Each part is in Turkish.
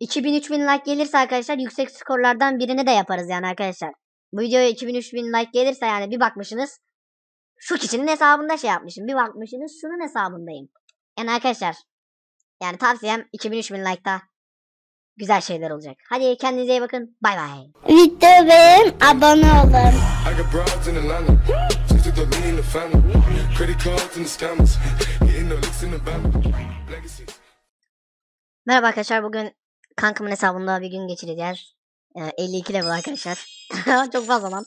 2000-3000 like gelirse arkadaşlar yüksek skorlardan birini de yaparız yani arkadaşlar. Bu videoya 2000-3000 like gelirse yani bir bakmışsınız şu kişinin hesabında şey yapmışım. Bir bakmışsınız şunun hesabındayım. Yani arkadaşlar yani tavsiyem 2000-3000 like'ta güzel şeyler olacak. Hadi kendinize iyi bakın. Bay bay. Video beğen, abone olun. I got broads in Atlanta. Just took the lean in the family. Credit cards and the scammers. Getting the licks in the band. Legacies. Merhaba arkadaşlar bugün kankamın hesabında bir gün geçireceğiz. Ee, 52 level arkadaşlar. Çok fazla lan.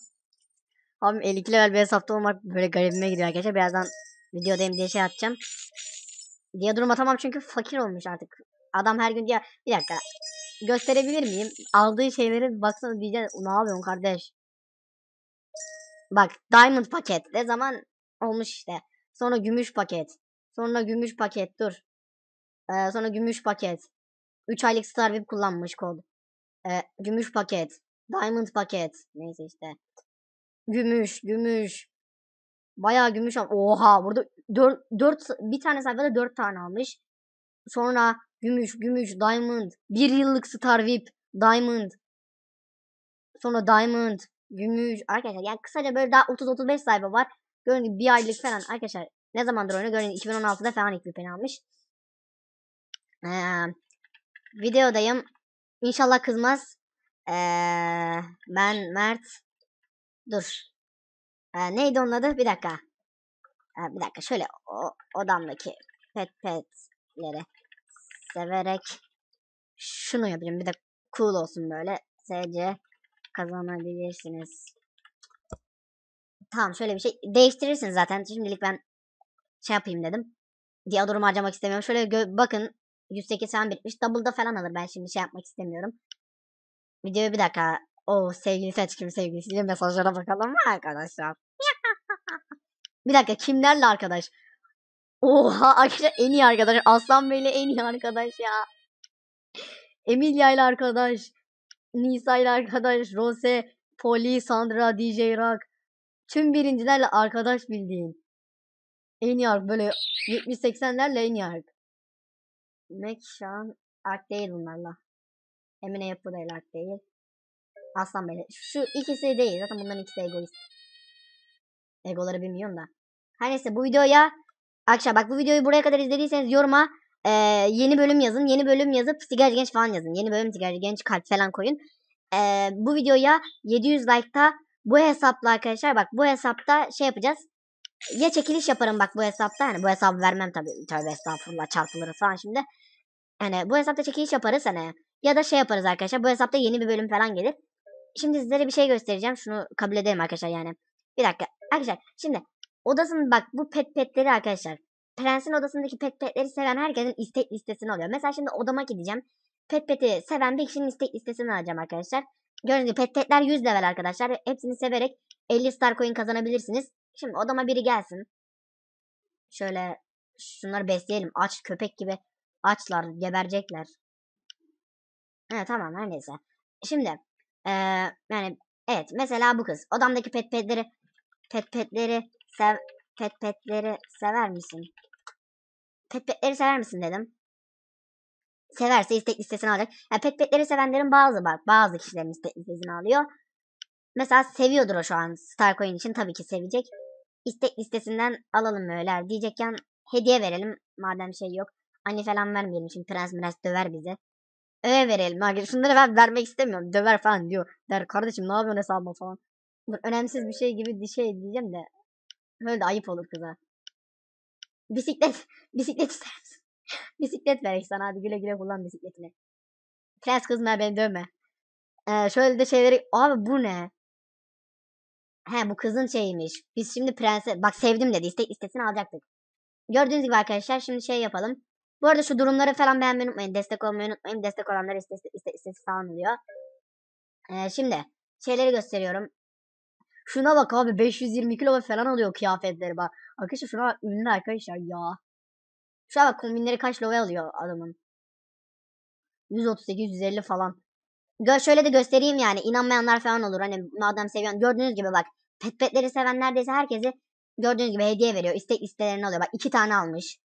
Abi 52 level bir hesapta olmak böyle garibime gidiyor arkadaşlar. Birazdan videodayım diye şey atacağım. Diye durum atamam çünkü fakir olmuş artık. Adam her gün diye bir dakika gösterebilir miyim? Aldığı şeyleri baksana diyeceğiz. Ne yapıyorsun kardeş? Bak diamond paket ne zaman olmuş işte. Sonra gümüş paket. Sonra gümüş paket dur. Ee, sonra gümüş paket. 3 aylık Star VIP kullanmış kod. Ee, gümüş paket. Diamond paket. Neyse işte. Gümüş, gümüş. Bayağı gümüş al. Oha burada 4, 4 bir tane sayfada 4 tane almış. Sonra gümüş, gümüş, diamond. 1 yıllık Star VIP, diamond. Sonra diamond, gümüş. Arkadaşlar yani kısaca böyle daha 30-35 sayfa var. Gibi bir aylık falan. Arkadaşlar ne zamandır oyunu gibi 2016'da falan ilk VPN almış. Ee, videodayım. İnşallah kızmaz. Ee, ben Mert. Dur. Ee, neydi onun adı? Bir dakika. Ee, bir dakika şöyle o, odamdaki pet petleri severek şunu yapacağım. Bir de cool olsun böyle. SC kazanabilirsiniz. Tamam şöyle bir şey değiştirirsiniz zaten. Şimdilik ben şey yapayım dedim. Diye durumu harcamak istemiyorum. Şöyle bakın 108 falan bitmiş. Double'da falan alır. Ben şimdi şey yapmak istemiyorum. Videoyu bir dakika. O sevgilisi açık kim sevgilisiyle mesajlara bakalım mı arkadaşlar? bir dakika kimlerle arkadaş? Oha arkadaşlar en iyi arkadaş. Aslan Bey'le en iyi arkadaş ya. Emilia ile arkadaş. Nisa ile arkadaş. Rose, Polly, Sandra, DJ Rock. Tüm birincilerle arkadaş bildiğin. En iyi böyle 70-80'lerle en iyi. Mac şu an ark değil bunlarla. Emine Yapı da ark değil. Aslan Bey. Şu ikisi değil. Zaten bunların ikisi egoist. Egoları bilmiyorum da. Her neyse bu videoya Akşam bak bu videoyu buraya kadar izlediyseniz yoruma e, yeni bölüm yazın. Yeni bölüm yazıp Sigaracı Genç falan yazın. Yeni bölüm Sigaracı Genç kalp falan koyun. E, bu videoya 700 like'ta bu hesapla arkadaşlar bak bu hesapta şey yapacağız. Ya çekiliş yaparım bak bu hesapta. Hani bu hesabı vermem tabii. Tövbe estağfurullah çarpılırız falan şimdi. Hani bu hesapta çekiliş yaparız hani. Ya da şey yaparız arkadaşlar. Bu hesapta yeni bir bölüm falan gelir. Şimdi sizlere bir şey göstereceğim. Şunu kabul edelim arkadaşlar yani. Bir dakika. Arkadaşlar şimdi odasının bak bu pet petleri arkadaşlar. Prens'in odasındaki pet petleri seven herkesin istek listesini alıyor. Mesela şimdi odama gideceğim. Pet peti seven bir kişinin istek listesini alacağım arkadaşlar. Gördüğünüz gibi pet petler 100 level arkadaşlar. Hepsini severek 50 star coin kazanabilirsiniz. Şimdi odama biri gelsin. Şöyle şunları besleyelim. Aç köpek gibi açlar geberecekler. Evet tamam her neyse. Şimdi ee, yani evet mesela bu kız. Odamdaki pet petleri pet petleri sev pet petleri sever misin? Pet petleri sever misin dedim. Severse istek listesini alacak. Yani pet petleri sevenlerin bazı bak bazı kişilerin istek listesini alıyor. Mesela seviyordur o şu an Starcoin için tabii ki sevecek. İstek listesinden alalım öyle diyecekken hediye verelim madem şey yok. Anne falan vermeyelim şimdi prens prens döver bizi. Öyle verelim. Ha, Şunları ben vermek istemiyorum. Döver falan diyor. Der kardeşim ne yapıyorsun hesabıma falan. Dur, önemsiz bir şey gibi bir şey diyeceğim de. Öyle de ayıp olur kıza. Bisiklet. Bisiklet ister bisiklet ver sana hadi güle güle kullan bisikletini. Prens kızma beni dövme. Ee, şöyle de şeyleri. Abi bu ne? He bu kızın şeyiymiş. Biz şimdi prense bak sevdim dedi. İstek listesini alacaktık. Gördüğünüz gibi arkadaşlar şimdi şey yapalım. Bu arada şu durumları falan beğenmeyi unutmayın. Destek olmayı unutmayın. Destek olanlar istesi, iste, istesi falan oluyor. Ee, şimdi şeyleri gösteriyorum. Şuna bak abi 520 kilo falan alıyor kıyafetleri bak. Arkadaşlar şuna bak ünlü arkadaşlar ya. Şuna bak kombinleri kaç lova alıyor adamın. 138 150 falan. Gö şöyle de göstereyim yani inanmayanlar falan olur. Hani madem seviyorsun gördüğünüz gibi bak pet petleri seven neredeyse herkesi gördüğünüz gibi hediye veriyor. İstek listelerini alıyor. Bak iki tane almış.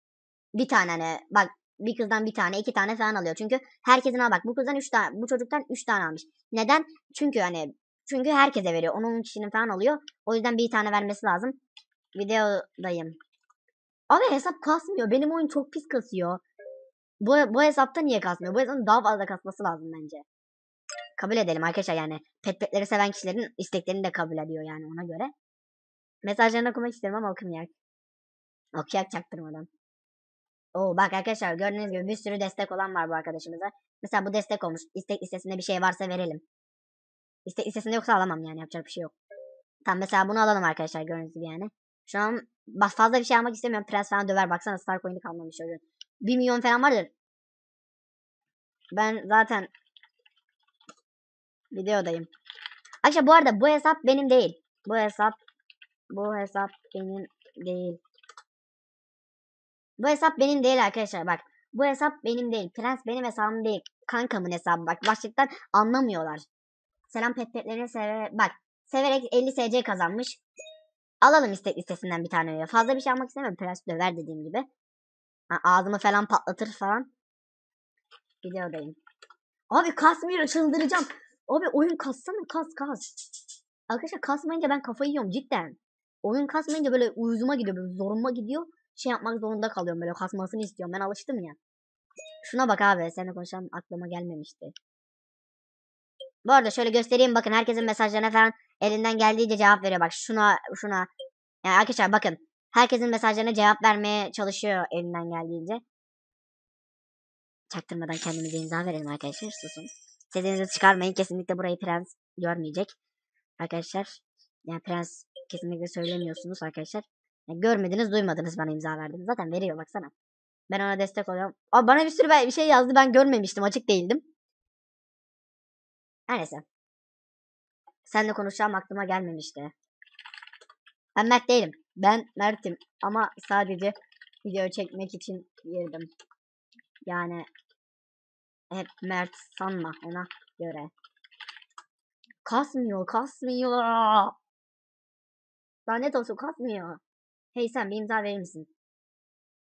Bir tane hani bak bir kızdan bir tane, iki tane falan alıyor. Çünkü herkesin al bak bu kızdan üç tane, bu çocuktan üç tane almış. Neden? Çünkü hani çünkü herkese veriyor. Onun kişinin falan alıyor. O yüzden bir tane vermesi lazım. Videodayım. Abi hesap kasmıyor. Benim oyun çok pis kasıyor. Bu, bu hesapta niye kasmıyor? Bu hesapın daha fazla kasması lazım bence. Kabul edelim arkadaşlar yani. Pet petleri seven kişilerin isteklerini de kabul ediyor yani ona göre. Mesajlarını okumak isterim ama okumayak. Okuyak çaktırmadan. Oo bak arkadaşlar gördüğünüz gibi bir sürü destek olan var bu arkadaşımıza. Mesela bu destek olmuş. İstek listesinde bir şey varsa verelim. İstek listesinde yoksa alamam yani yapacak bir şey yok. Tamam mesela bunu alalım arkadaşlar gördüğünüz gibi yani. Şu an fazla bir şey almak istemiyorum. Prens falan döver. Baksana Star Coin'i kalmamış çocuğun. 1 milyon falan vardır. Ben zaten videodayım. Arkadaşlar bu arada bu hesap benim değil. Bu hesap bu hesap benim değil. Bu hesap benim değil arkadaşlar bak. Bu hesap benim değil. Prens benim hesabım değil. Kankamın hesabı bak. Başlıktan anlamıyorlar. Selam pet petlerini seve bak. Severek 50 SC kazanmış. Alalım istek listesinden bir tane. Fazla bir şey almak istemiyorum. Prens döver dediğim gibi. Ha, ağzımı falan patlatır falan. Videodayım. Abi kasmıyor çıldıracağım. Abi oyun kassana kas kas. Arkadaşlar kasmayınca ben kafayı yiyorum cidden. Oyun kasmayınca böyle uyuzuma gidiyor. Böyle zoruma gidiyor. Şey yapmak zorunda kalıyorum böyle kasmasını istiyorum. Ben alıştım ya. Şuna bak abi. Seninle konuşan aklıma gelmemişti. Bu arada şöyle göstereyim bakın herkesin mesajlarına falan elinden geldiğince cevap veriyor. Bak şuna şuna. Yani arkadaşlar bakın. Herkesin mesajlarına cevap vermeye çalışıyor elinden geldiğince. Çaktırmadan kendimize imza verelim arkadaşlar. Susun. Sesinizi çıkarmayın. Kesinlikle burayı prens görmeyecek. Arkadaşlar. Yani prens kesinlikle söylemiyorsunuz arkadaşlar. Yani görmediniz duymadınız bana imza verdiniz. Zaten veriyor baksana. Ben ona destek oluyorum. Aa, bana bir sürü bir şey yazdı ben görmemiştim. Açık değildim. Her neyse. Seninle konuşacağım aklıma gelmemişti. Ben Mert değilim. Ben Mert'im. Ama sadece video çekmek için girdim. Yani hep Mert sanma ona göre. Kasmıyor, kasmıyor. Lanet olsun kasmıyor. Hey sen bir imza verir misin?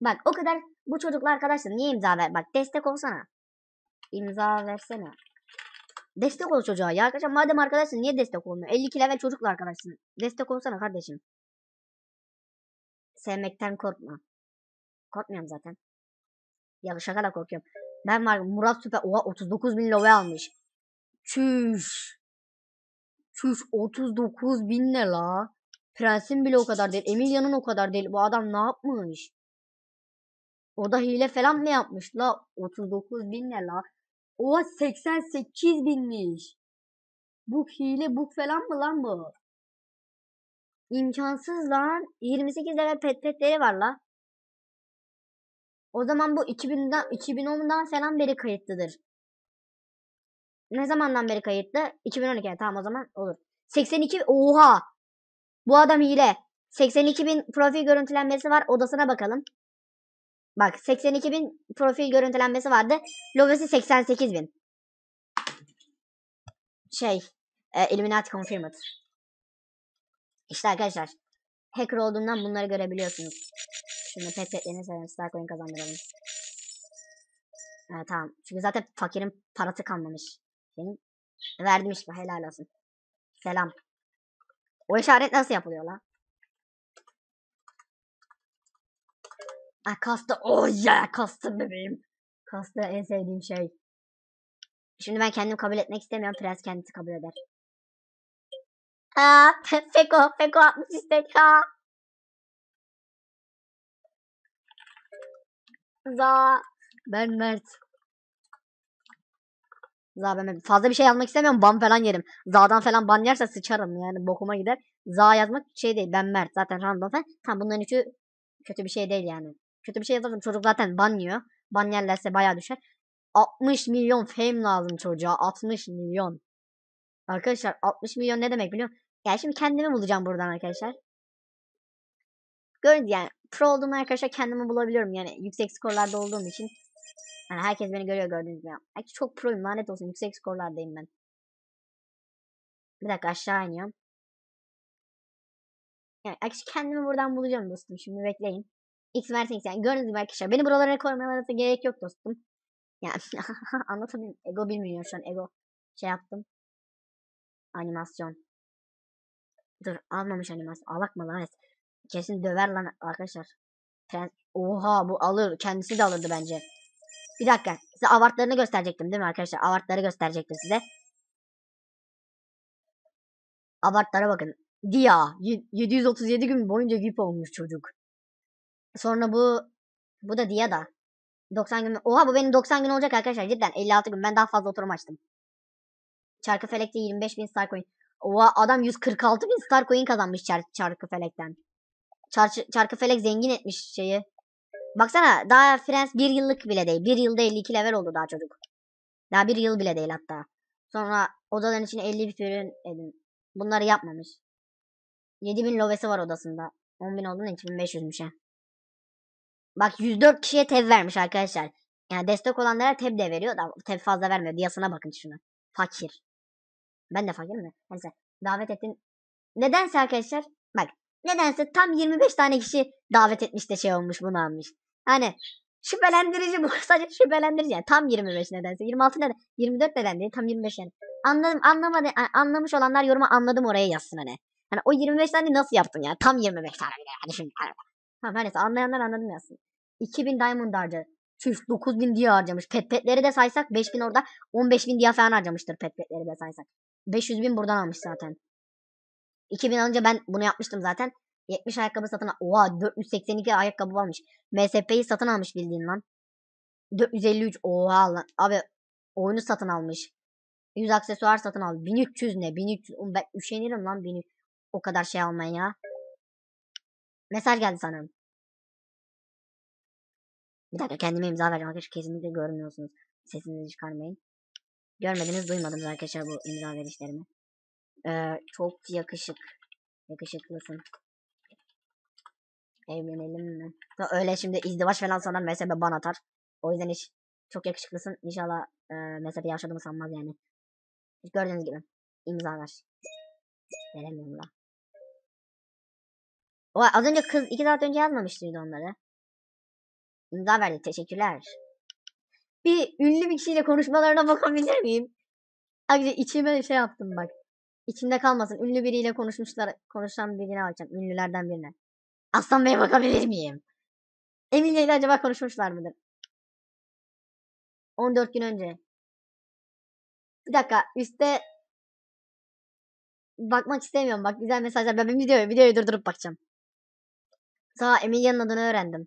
Bak o kadar bu çocukla arkadaşlar niye imza ver? Bak destek olsana. İmza versene. Destek ol çocuğa ya arkadaşlar madem arkadaşsın niye destek olmuyor? 52 level çocukla arkadaşsın. Destek olsana kardeşim. Sevmekten korkma. Korkmuyorum zaten. Ya şaka korkuyorum. Ben var Murat Süper oha 39 bin love almış. Çüş. Çüş 39 bin ne la? Prensin bile o kadar değil. Emilia'nın o kadar değil. Bu adam ne yapmış? O da hile falan mı yapmış la? 39 bin ne la? Oha 88 binmiş. Bu hile bu falan mı lan bu? İmkansız lan. 28 level pet petleri var la. O zaman bu 2000'den 2010'dan falan beri kayıtlıdır. Ne zamandan beri kayıtlı? 2012 tamam o zaman olur. 82 oha. Bu adam hile. 82 bin profil görüntülenmesi var. Odasına bakalım. Bak 82 bin profil görüntülenmesi vardı. Lovesi 88 bin. Şey. E, Illuminati Confirmed. İşte arkadaşlar. Hacker olduğundan bunları görebiliyorsunuz. Şimdi pet petlerini severim. Starcoin kazandıralım. Ha, tamam. Çünkü zaten fakirin parası kalmamış. Benim verdim işte helal olsun. Selam. O işaret nasıl yapılıyor lan? Ah kastı. Oh yeah kastı bebeğim. Kastı en sevdiğim şey. Şimdi ben kendim kabul etmek istemiyorum. Prens kendisi kabul eder. Aa, Feko, Feko atmış istek. Aa. Za. Ben Mert. Za ben fazla bir şey yazmak istemiyorum. Ban falan yerim. Za'dan falan ban yerse sıçarım yani bokuma gider. Za yazmak şey değil. Ben Mert. Zaten random falan. Tam bunların üçü kötü bir şey değil yani. Kötü bir şey yazarsam çocuk zaten ban yiyor. Ban yerlerse bayağı düşer. 60 milyon fame lazım çocuğa. 60 milyon. Arkadaşlar 60 milyon ne demek biliyor musun? Yani şimdi kendimi bulacağım buradan arkadaşlar. Gördünüz yani pro olduğumu arkadaşlar kendimi bulabiliyorum yani yüksek skorlarda olduğum için. Yani herkes beni görüyor gördüğünüz gibi. Belki çok proyum lanet olsun yüksek skorlardayım ben. Bir dakika aşağı iniyorum. Yani arkadaşlar kendimi buradan bulacağım dostum şimdi bekleyin. X Mertens yani gördüğünüz gibi arkadaşlar. Beni buralara koymalarınıza gerek yok dostum. Yani anlatamıyorum. Ego bilmiyorum şu an. Ego şey yaptım. Animasyon. Dur almamış animasyon. Alak mı lan? Evet. Kesin döver lan arkadaşlar. Oha bu alır. Kendisi de alırdı bence. Bir dakika. Size avartlarını gösterecektim değil mi arkadaşlar? Avartları gösterecektim size. Avartlara bakın. Dia. y- 737 gün boyunca VIP olmuş çocuk. Sonra bu bu da Dia da. 90 gün. Oha bu benim 90 gün olacak arkadaşlar. Cidden 56 gün. Ben daha fazla oturum açtım. Çarkı Felek'te 25 bin star coin. Oha adam 146 bin star coin kazanmış çar Çarkı Felek'ten. Çar Çarkı Felek zengin etmiş şeyi. Baksana daha Frens bir yıllık bile değil. Bir yılda 52 level oldu daha çocuk. Daha bir yıl bile değil hatta. Sonra odaların içine 50 bir ürün edin. Bunları yapmamış. 7000 lovesi var odasında. 10.000 olduğunda 2500'müş ha. Bak 104 kişiye tev vermiş arkadaşlar. Yani destek olanlara tev de veriyor da tev fazla vermiyor. Diyasına bakın şuna. Fakir. Ben de fakirim de. Neyse. Davet ettin. Nedense arkadaşlar bak nedense tam 25 tane kişi davet etmiş de şey olmuş bunu almış. Hani şüphelendirici bu. Sadece şüphelendirici yani. Tam 25 nedense. 26 neden? 24 neden değil. Tam 25 yani. Anladım, anlamadı, anlamış olanlar yoruma anladım oraya yazsın hani. Hani o 25 tane nasıl yaptın ya? Tam 25 tane bile yani şimdi. Tamam her neyse anlayanlar anladım yazsın. 2000 diamond harcadı. Çüş 9000 diye harcamış. Pet petleri de saysak 5000 orada 15000 diye falan harcamıştır pet petleri de saysak. 500 bin buradan almış zaten. 2000 alınca ben bunu yapmıştım zaten. 70 ayakkabı satın al. Oha 482 ayakkabı almış. MSP'yi satın almış bildiğin lan. 453 oha lan. Abi oyunu satın almış. 100 aksesuar satın al. 1300 ne? 1300. Oğlum ben üşenirim lan 1300. O kadar şey almaya ya. Mesaj geldi sana. Bir dakika kendime imza vereceğim arkadaşlar. Kesinlikle görmüyorsunuz. Sesinizi çıkarmayın. Görmediniz duymadınız arkadaşlar bu imza verişlerimi. Ee, çok yakışık. Yakışıklısın. Evlenelim mi? Ya öyle şimdi izdivaç falan sanan mezhebe ban atar. O yüzden hiç çok yakışıklısın. İnşallah e, mezhebi yaşadığımı sanmaz yani. Gördüğünüz gibi. imza ver. Veremiyorum da. O az önce kız iki saat önce yazmamış mıydı onları? İmza verdi. Teşekkürler. Bir ünlü bir kişiyle konuşmalarına bakabilir miyim? Ayrıca içime şey yaptım bak. İçimde kalmasın. Ünlü biriyle konuşmuşlar. Konuşan birine bakacağım. Ünlülerden birine. Aslan Bey'e bakabilir miyim? Emilia ile acaba konuşmuşlar mıdır? 14 gün önce. Bir dakika. Üste bakmak istemiyorum. Bak güzel mesajlar. Ben videoyu, videoyu durdurup bakacağım. Sonra Emilia'nın adını öğrendim.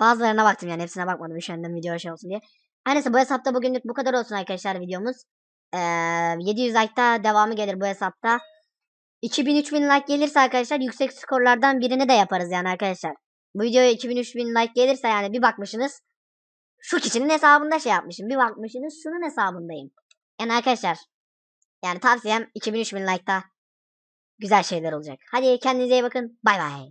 Bazılarına baktım yani hepsine bakmadım. Üşendim video şey olsun diye. Her neyse bu hesapta bugünlük bu kadar olsun arkadaşlar videomuz. Ee, 700 like'da devamı gelir bu hesapta. 2000-3000 like gelirse arkadaşlar yüksek skorlardan birini de yaparız yani arkadaşlar. Bu videoya 2000-3000 like gelirse yani bir bakmışsınız. Şu kişinin hesabında şey yapmışım. Bir bakmışsınız şunun hesabındayım. Yani arkadaşlar. Yani tavsiyem 2000-3000 like'da güzel şeyler olacak. Hadi kendinize iyi bakın. Bay bay.